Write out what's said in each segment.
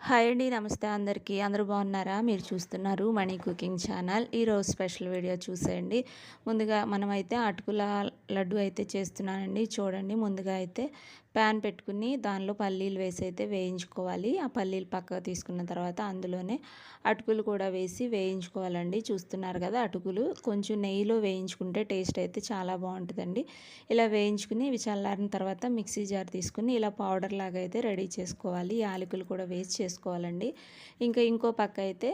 Hi అండి నమస్తే అందరికీ. అందరూ బాగున్నారా? మీరు చూస్తున్నారు మనీ కుకింగ్ ఛానల్. ఈరోజు స్పెషల్ వీడియో చూసేయండి. ముందుగా మనమైతే అటుకుల లడ్డు అయితే చేస్తున్నానండి. చూడండి ముందుగా అయితే ప్యాన్ పెట్టుకుని దానిలో పల్లీలు వేసి అయితే వేయించుకోవాలి. ఆ పల్లీలు పక్కకు తీసుకున్న తర్వాత అందులోనే అటుకులు కూడా వేసి వేయించుకోవాలండి. చూస్తున్నారు కదా అటుకులు. కొంచెం నెయ్యిలో వేయించుకుంటే టేస్ట్ అయితే చాలా బాగుంటుందండి. ఇలా వేయించుకుని ఇవి చల్లారిన తర్వాత మిక్సీ జార్ తీసుకుని ఇలా పౌడర్ లాగా అయితే రెడీ చేసుకోవాలి. యాలకులు కూడా వేసి చేసుకోవాలండి. ఇంకా ఇంకో పక్క అయితే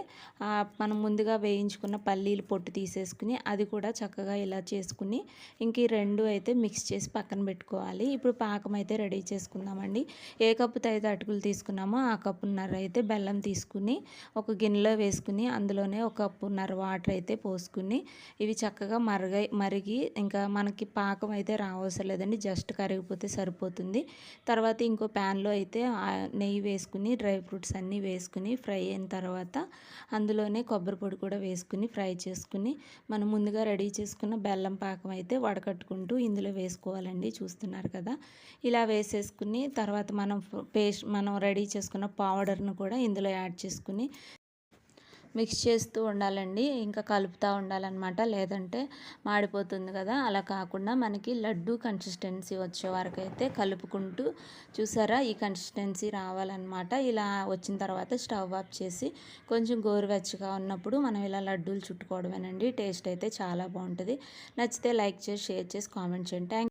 మనం ముందుగా వేయించుకున్న పల్లీలు పొట్టు తీసేసుకుని అది కూడా చక్కగా ఇలా చేసుకుని ఇంక ఈ రెండు అయితే మిక్స్ చేసి పక్కన పెట్టుకోవాలి. ఇప్పుడు పాకం అయితే రెడీ చేసుకుందామండి. ఏ కప్పుతో అయితే అటుకులు తీసుకున్నామో ఆ కప్పున్నర అయితే బెల్లం తీసుకుని ఒక గిన్నెలో వేసుకుని అందులోనే ఒక కప్పున్నర వాటర్ అయితే పోసుకుని ఇవి చక్కగా మరగ మరిగి ఇంకా మనకి పాకం అయితే రావసరం లేదండి. జస్ట్ కరిగిపోతే సరిపోతుంది. తర్వాత ఇంకో ప్యాన్లో అయితే నెయ్యి వేసుకుని డ్రై ఫ్రూట్స్ అన్నీ వేసుకుని ఫ్రై అయిన తర్వాత అందులోనే కొబ్బరి పొడి కూడా వేసుకుని ఫ్రై చేసుకుని మనం ముందుగా రెడీ చేసుకున్న బెల్లం పాకం అయితే వడకట్టుకుంటూ ఇందులో వేసుకోవాలండి చూస్తున్నారు కదా. ఇలా వేసేసుకుని తర్వాత మనం పేస్ట్ మనం రెడీ చేసుకున్న పౌడర్ను కూడా ఇందులో యాడ్ చేసుకుని మిక్స్ చేస్తూ ఉండాలండి. ఇంకా కలుపుతూ ఉండాలన్నమాట. లేదంటే మాడిపోతుంది కదా. అలా కాకుండా మనకి లడ్డు కన్సిస్టెన్సీ వచ్చే వరకు అయితే కలుపుకుంటూ చూసారా? ఈ కన్సిస్టెన్సీ రావాలన్నమాట. ఇలా వచ్చిన తర్వాత స్టవ్ ఆఫ్ చేసి కొంచెం గోరువెచ్చగా ఉన్నప్పుడు మనం ఇలా లడ్డూలు చుట్టుకోవడమేనండి. టేస్ట్ అయితే చాలా బాగుంటుంది. నచ్చితే లైక్ చేసి షేర్ చేసి కామెంట్ చేయండి. థ్యాంక్